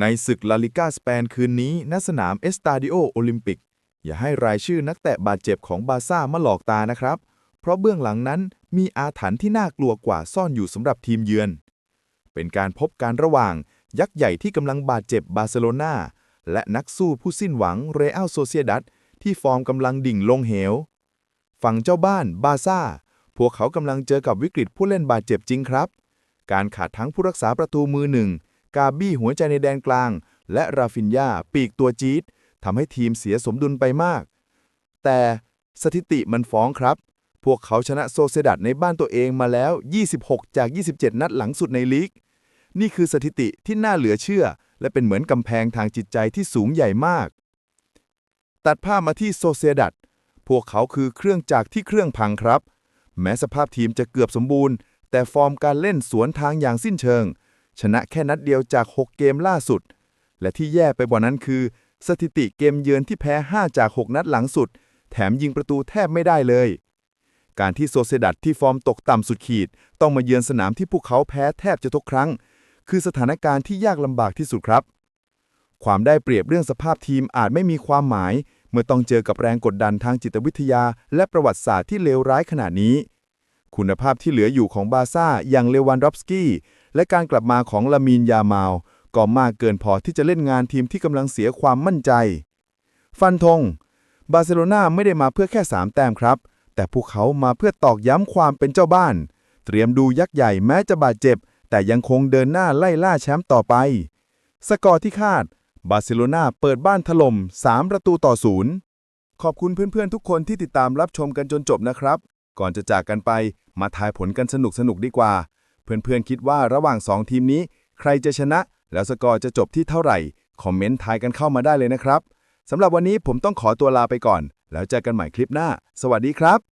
ในศึกลาลิก้าสเปนคืนนี้ณสนามเอสตาดิโอโอลิมปิก อย่าให้รายชื่อนักเตะบาดเจ็บของบาร์ซ่ามาหลอกตานะครับ เพราะเบื้องหลังนั้นมีอาถรรพ์ที่น่ากลัวกว่าซ่อนอยู่สำหรับทีมเยือน เป็นการพบการระหว่าง ยักษ์ใหญ่ที่กำลังบาดเจ็บบาร์เซโลนาและนักสู้ผู้สิ้นหวังเรอัลโซเซียดัตที่ฟอร์มกำลังดิ่งลงเหว ฝั่งเจ้าบ้านบาร์ซ่า พวกเขากำลังเจอกับวิกฤตผู้เล่นบาดเจ็บจริงครับ การขาดทั้งผู้รักษาประตูมือหนึ่ง กาบี้หัวใจในแดนกลาง และราฟินยาปีกตัวจี๊ดทำให้ทีมเสียสมดุลไปมาก แต่สถิติมันฟ้องครับ พวกเขาชนะโซเซดัดในบ้านตัวเองมาแล้ว 26 จาก 27 นัดหลังสุดในลีก นี่คือสถิติที่น่าเหลือเชื่อ และเป็นเหมือนกำแพงทางจิตใจที่สูงใหญ่มาก ตัดภาพมาที่โซเซดัดพวกเขาคือเครื่องจักรที่เครื่องพังครับ แม้สภาพทีมจะเกือบสมบูรณ์ แต่ฟอร์มการเล่นสวนทางอย่างสิ้นเชิง ชนะแค่นัดเดียวจาก 6 เกมล่าสุด และที่แย่ไปกว่านั้นคือ สถิติเกมเยือนที่แพ้ 5 จาก 6 นัดหลังสุด แถมยิงประตูแทบไม่ได้เลย การที่โซเซดัดที่ฟอร์มตกต่ำสุดขีด ต้องมาเยือนสนามที่พวกเขาแพ้แทบจะทุกครั้ง คือสถานการณ์ที่ยากลำบากที่สุดครับ ความได้เปรียบเรื่องสภาพทีมอาจไม่มีความหมาย เมื่อต้องเจอกับแรงกดดันทางจิตวิทยา และประวัติศาสตร์ที่เลวร้ายขนาดนี้ คุณภาพที่เหลืออยู่ของบาซ่าอย่างเลวันดอฟสกี้ และการกลับมาของลามีนยามาลก็มากเกินพอที่จะเล่นงานทีมที่กำลังเสียความมั่นใจ ฟันธง บาร์เซโลนาไม่ได้มาเพื่อแค่ 3 แต้มครับ แต่พวกเขามาเพื่อตอกย้ำความเป็นเจ้าบ้าน เตรียมดูยักษ์ใหญ่แม้จะบาดเจ็บ แต่ยังคงเดินหน้าไล่ล่าแชมป์ต่อไป สกอร์ที่คาด บาร์เซโลนาเปิดบ้านถล่ม 3 ประตูต่อศูนย์ขอบคุณเพื่อนๆทุกคนที่ติดตามรับชมกันจนจบนะครับ ก่อนจะจากกันไปมาทายผลกันสนุกสนุกๆดีกว่า เพื่อนๆคิดว่าระหว่าง 2 ทีมนี้ ใครจะชนะ แล้วสกอร์จะจบที่เท่าไหร่ คอมเมนต์ทายกันเข้ามาได้เลยนะครับสำหรับวันนี้ผมต้องขอตัวลาไปก่อน แล้วเจอกันใหม่คลิปหน้า สวัสดีครับ